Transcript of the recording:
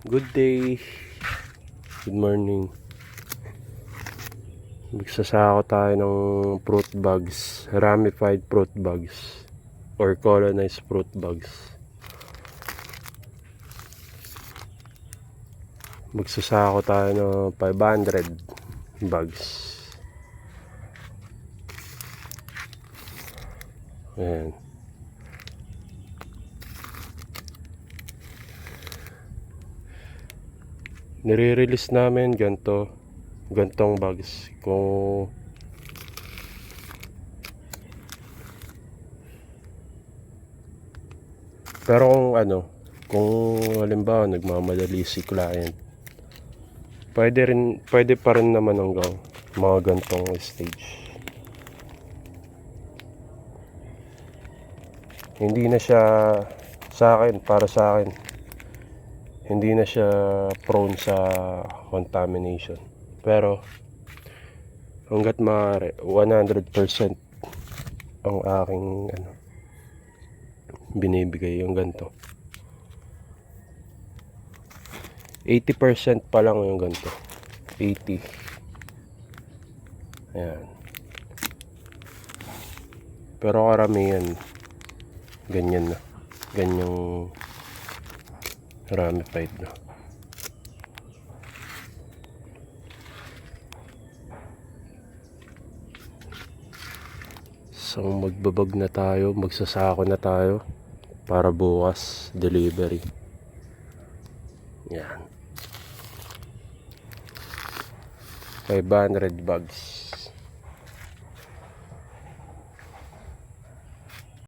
Good day. Good morning. Magsasako tayo ng fruit bags. Ramified fruit bags. Or colonized fruit bags. Magsasako tayo ng 500 bags. Ayan. Nire-release namin ganto gantong bags. Kung pero kung ano kung halimbawa nagmamadali si client pwede rin pwede pa rin naman hanggang mga gantong stage. Hindi na siya sa akin para sa akin hindi na siya prone sa contamination. Pero hanggat maaari 100% ang aking ano binibigay yung ganto. 80% pa lang yung ganto. 80. Ayan. Pero karamihan ganyan na. Ganyang ramified na. So magbabag na tayo, magsasako na tayo para bukas delivery. Yan. 500 bags.